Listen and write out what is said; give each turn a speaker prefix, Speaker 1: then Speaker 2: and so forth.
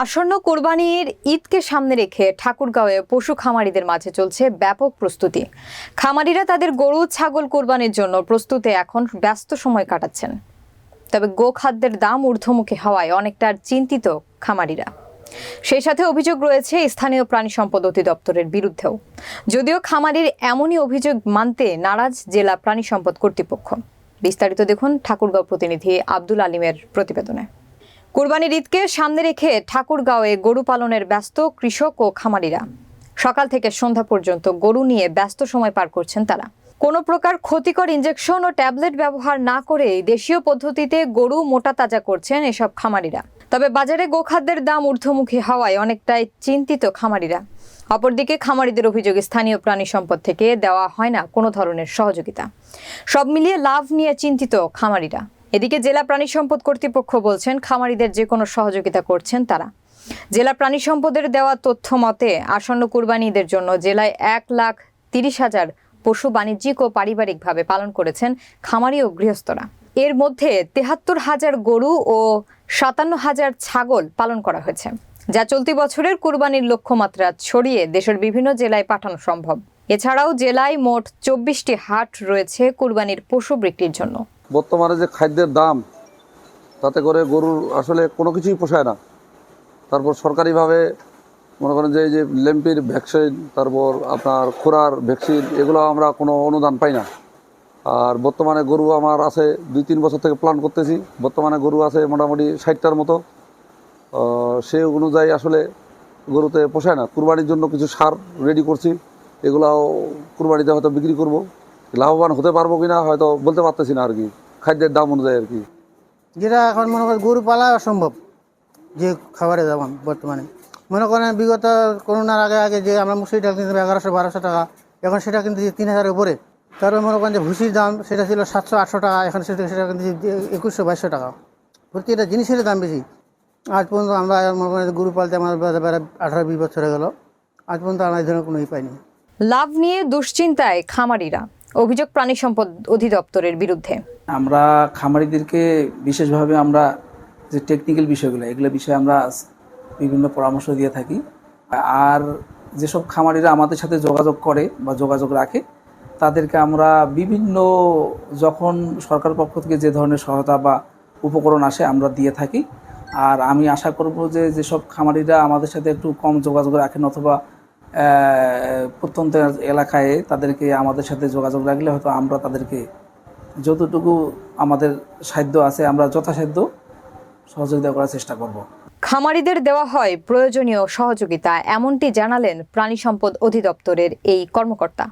Speaker 1: আসন্ন কোরবানির ঈদকে সামনে রেখে ঠাকুরগাঁওয়ে পশু খামারিদের মাঝে চলছে ব্যাপক প্রস্তুতি। খামারিরা তাদের গরু, ছাগল কোরবানির জন্য প্রস্তুতে এখন ব্যস্ত সময় কাটাচ্ছেন। তবে গোখাদ্যের দাম ঊর্ধ্বমুখী হওয়ায় অনেকটা চিন্তিত খামারিরা। সেই সাথে অভিযোগ রয়েছে স্থানীয় প্রাণী সম্পদ অধিদপ্তরের বিরুদ্ধেও। যদিও খামারির এমনই অভিযোগ মানতে নারাজ জেলা প্রাণী সম্পদ কর্তৃপক্ষ। বিস্তারিত দেখুন ঠাকুরগাঁও প্রতিনিধি আব্দুল আলিমের প্রতিবেদনে। কুরবানির ঈদকে সামনে রেখে ঠাকুরগাঁওয়ে গরু পালনের ব্যস্ত কৃষক ও খামারিরা। সকাল থেকে সন্ধ্যা পর্যন্ত গরু নিয়ে ব্যস্ত সময় পার করছেন তারা। কোনো প্রকার ক্ষতিকর ইঞ্জেকশন ও ট্যাবলেট ব্যবহার না করে দেশীয় পদ্ধতিতে গরু মোটা তাজা করছেন এসব খামারিরা। তবে বাজারে গোখাদ্যের দাম ঊর্ধ্বমুখী হওয়ায় অনেকটাই চিন্তিত খামারিরা। অপরদিকে খামারিদের অভিযোগ, স্থানীয় প্রাণী সম্পদ থেকে দেওয়া হয় না কোনো ধরনের সহযোগিতা। সব মিলিয়ে লাভ নিয়ে চিন্তিত খামারিরা। এদিকে জেলা প্রাণী সম্পদ কর্তৃপক্ষ বলছেন, খামারিদের যে কোনো সহযোগিতা করছেন তারা। জেলা প্রাণী সম্পদের দেওয়া তথ্য মতে, আসন্ন কুরবানিদের জন্য জেলায় এক লাখ তিরিশ হাজার পশু বাণিজ্যিক ও পারিবারিকভাবে পালন করেছেন খামারি ও গৃহস্থরা। এর মধ্যে তেহাত্তর হাজার গরু ও সাতান্ন হাজার ছাগল পালন করা হয়েছে। যা চলতি বছরের কুরবানির লক্ষ্যমাত্রা ছড়িয়ে দেশের বিভিন্ন জেলায় পাঠানো সম্ভব। এছাড়াও জেলায় মোট চব্বিশটি হাট রয়েছে কুরবানির পশু বিক্রির জন্য।
Speaker 2: বর্তমানে যে খাদ্যের দাম, তাতে করে গরুর আসলে কোনো কিছুই পোষায় না। তারপর সরকারিভাবে মনে করেন যে এই যে ল্যাম্পির ভ্যাকসিন, তারপর আপনার খোরার ভ্যাকসিন, এগুলো আমরা কোনো অনুদান পাই না। আর বর্তমানে গরু আমার আছে দুই তিন বছর থেকে প্ল্যান করতেছি। বর্তমানে গরু আছে মোটামুটি ষাটটার মতো। সেই অনুযায়ী আসলে গরুতে পোষায় না। কুরবানির জন্য কিছু সার রেডি করছি। এগুলাও কুরবানিতে হয়তো বিক্রি করব। লাভবান হতে পারব কি না হয়তো বলতে পারতেছি না আর কি। খাদ্যের দাম অনুযায়ী আর কি।
Speaker 3: যেটা এখন মনে করেন গরু পালা অসম্ভব, যে খাবারের দাম বর্তমানে। মনে করেন বিগত করোনার আগে আগে যে আমরা মুসুরি ডাল এগারোশো, বারোশো টাকা, এখন সেটা কিন্তু তিন হাজারের উপরে। তারপর মনে করেন যে ভুসির দাম সেটা ছিল সাতশো, আটশো টাকা, এখন সেটা সেটা কিন্তু একুশশো, বাইশশো টাকা। প্রতিটা জিনিসের দাম বেশি। আজ পর্যন্ত আমরা মনে করেন গরু পালতে আমার প্রায় আঠারো বিশ বছর হয়ে গেলো। আজ পর্যন্ত আমরা এই ধরনের কোনো ই পাইনি।
Speaker 1: লাভ নিয়ে দুশ্চিন্তায় খামারিরা। অভিযোগ প্রাণী সম্পদ অধিদপ্তরের বিরুদ্ধে।
Speaker 4: আমরা খামারিদেরকে বিশেষভাবে আমরা যে টেকনিক্যাল বিষয়গুলো এগুলো বিষয়ে আমরা বিভিন্ন পরামর্শ দিয়ে থাকি। আর যেসব খামারিরা আমাদের সাথে যোগাযোগ করে বা যোগাযোগ রাখে তাদেরকে আমরা বিভিন্ন যখন সরকার পক্ষ থেকে যে ধরনের সহায়তা বা উপকরণ আসে আমরা দিয়ে থাকি। আর আমি আশা করব যে যেসব খামারিরা আমাদের সাথে একটু কম যোগাযোগ রাখেন অথবা প্রত্যন্ত এলাকায় তাদেরকে আমাদের সাথে যোগাযোগ রাখলে হয়তো আমরা তাদেরকে যতটুকু আমাদের সাধ্য আছে আমরা যথাসাধ্য সহযোগিতা করার চেষ্টা করব।
Speaker 1: খামারিদের দেওয়া হয় প্রয়োজনীয় সহযোগিতা, এমনটি জানালেন প্রাণী সম্পদ অধিদপ্তরের এই কর্মকর্তা।